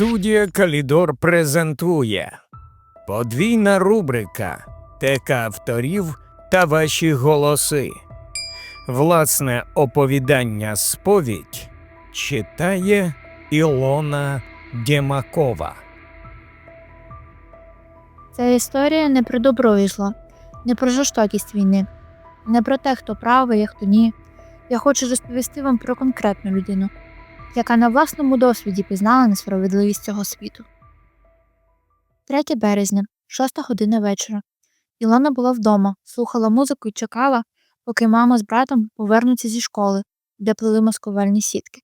Студія Калідор презентує подвійна рубрика Тека авторів та ваші голоси. Власне оповідання сповідь читає Ілона Дємакова. Ця історія не про добро і зло, не про жорстокість війни, не про те, хто правий, а хто ні. Я хочу розповісти вам про конкретну людину, яка на власному досвіді пізнала несправедливість цього світу. 3 березня, 6 година вечора. Ілона була вдома, слухала музику і чекала, поки мама з братом повернуться зі школи, де плели маскувальні сітки.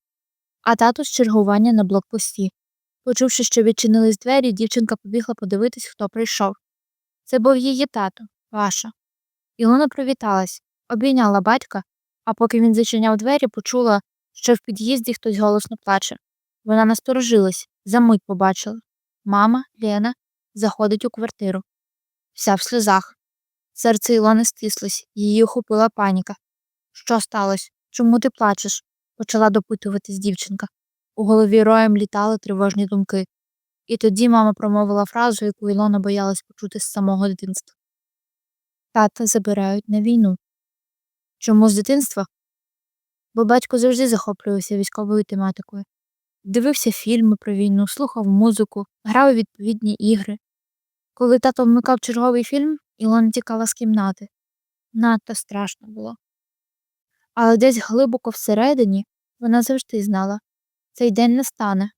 А тато з чергування на блокпості. Почувши, що відчинились двері, дівчинка побігла подивитись, хто прийшов. Це був її тато, Паша. Ілона привіталась, обійняла батька, а поки він зачиняв двері, почула, що в під'їзді хтось голосно плаче. Вона насторожилась, за мить побачила. Мама, Лена, заходить у квартиру. Вся в сльозах. Серце Ілони стислось, її охопила паніка. Що сталося? Чому ти плачеш? почала допитуватись дівчинка. У голові роєм літали тривожні думки. І тоді мама промовила фразу, яку Ілона боялась почути з самого дитинства. Тата забирають на війну. Чому з дитинства? Бо батько завжди захоплювався військовою тематикою. Дивився фільми про війну, слухав музику, грав у відповідні ігри. Коли тато вмикав черговий фільм, Ілона тікала з кімнати. Надто страшно було. Але десь глибоко всередині вона завжди знала цей день не стане.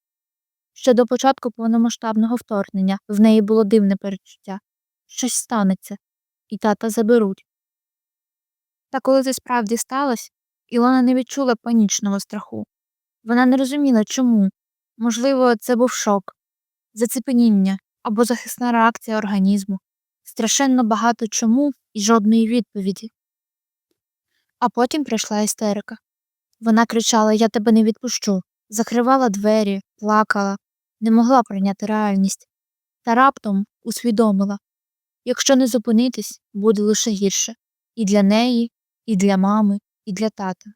Ще до початку повномасштабного вторгнення в неї було дивне перечуття щось станеться, і тата заберуть. Та коли це справді сталося, Ілона не відчула панічного страху. Вона не розуміла, чому. Можливо, це був шок, зацепеніння або захисна реакція організму, страшенно багато чому і жодної відповіді. А потім прийшла істерика. Вона кричала Я тебе не відпущу, закривала двері, плакала, не могла прийняти реальність. Та раптом усвідомила якщо не зупинитись, буде лише гірше і для неї, і для мами, і для тата.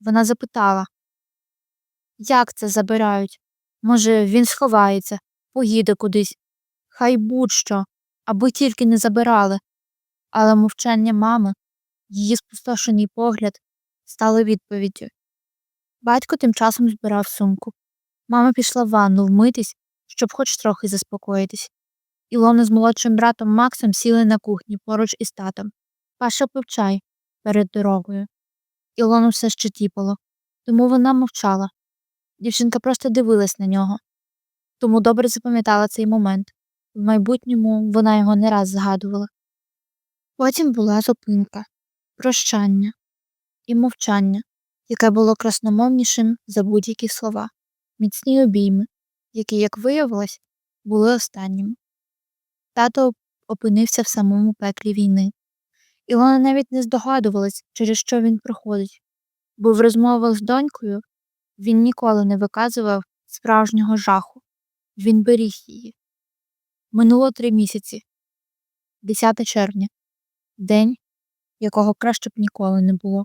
Вона запитала Як це забирають? Може, він сховається, поїде кудись. Хай будь-що, аби тільки не забирали. Але мовчання мами, її спустошений погляд, стали відповіддю. Батько тим часом збирав сумку. Мама пішла в ванну вмитись, щоб хоч трохи заспокоїтись. Ілона з молодшим братом Максом сіли на кухні поруч із татом. Паша пив чай перед дорогою. Ілону все ще тіпало, тому вона мовчала. Дівчинка просто дивилась на нього. Тому добре запам'ятала цей момент. В майбутньому вона його не раз згадувала. Потім була зупинка, прощання і мовчання, яке було красномовнішим за будь-які слова, міцні обійми, які, як виявилось, були останніми. Тато опинився в самому пеклі війни. Ілона навіть не здогадувалась, через що він проходить, бо в розмовах з донькою він ніколи не виказував справжнього жаху. Він беріг її. Минуло три місяці, 10 червня, день, якого краще б ніколи не було.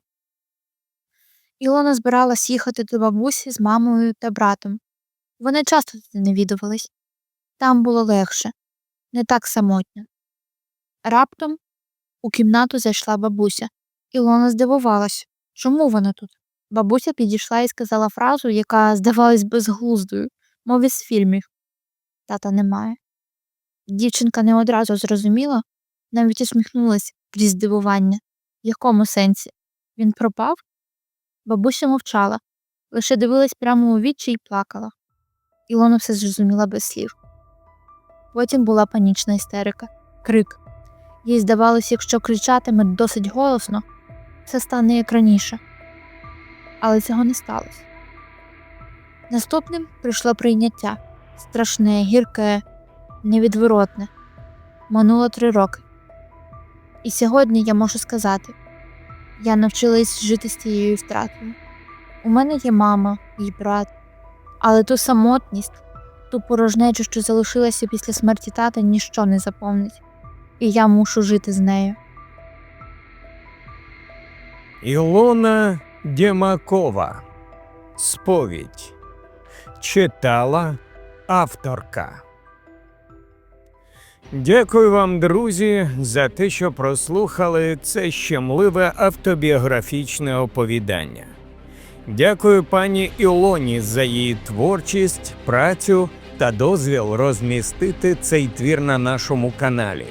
Ілона збиралась їхати до бабусі з мамою та братом. Вони часто туди не. Там було легше, не так самотньо. Раптом у кімнату зайшла бабуся. Ілона здивувалась, чому вона тут. Бабуся підійшла і сказала фразу, яка здавалась безглуздою, мов із фільмів. Тата немає. Дівчинка не одразу зрозуміла, навіть усміхнулась крізь здивування. В якому сенсі? Він пропав? Бабуся мовчала, лише дивилась прямо у вічі і плакала. Ілона все зрозуміла без слів. Потім була панічна істерика, крик. Їй здавалось, якщо кричатиме досить голосно, все стане як раніше. Але цього не сталося. Наступним прийшло прийняття страшне, гірке, невідворотне. Минуло три роки. І сьогодні я можу сказати я навчилась жити з цією втратою. У мене є мама і брат, але ту самотність, ту порожнечу, що залишилася після смерті тата, ніщо не заповнить, і я мушу жити з нею. Ілона Дємакова. Сповідь. Читала авторка. Дякую вам, друзі, за те, що прослухали це щемливе автобіографічне оповідання. Дякую пані Ілоні за її творчість, працю та дозвіл розмістити цей твір на нашому каналі.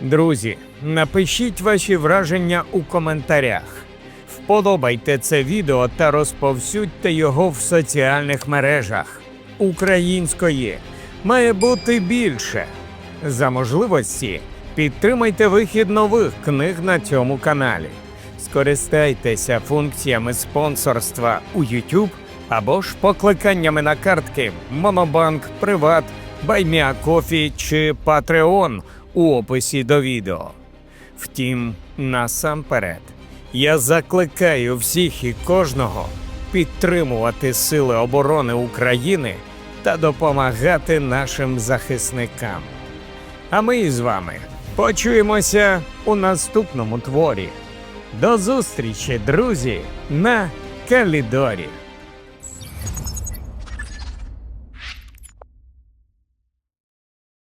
Друзі, напишіть ваші враження у коментарях. Вподобайте це відео та розповсюдьте його в соціальних мережах. Української має бути більше. За можливості підтримайте вихід нових книг на цьому каналі. Скористайтеся функціями спонсорства у YouTube або ж покликаннями на картки Monobank, Приват, Байміакофі чи Patreon у описі до відео. Втім, насамперед, я закликаю всіх і кожного підтримувати Сили оборони України та допомагати нашим захисникам. А ми з вами почуємося у наступному творі. До зустрічі, друзі, на Калідорі.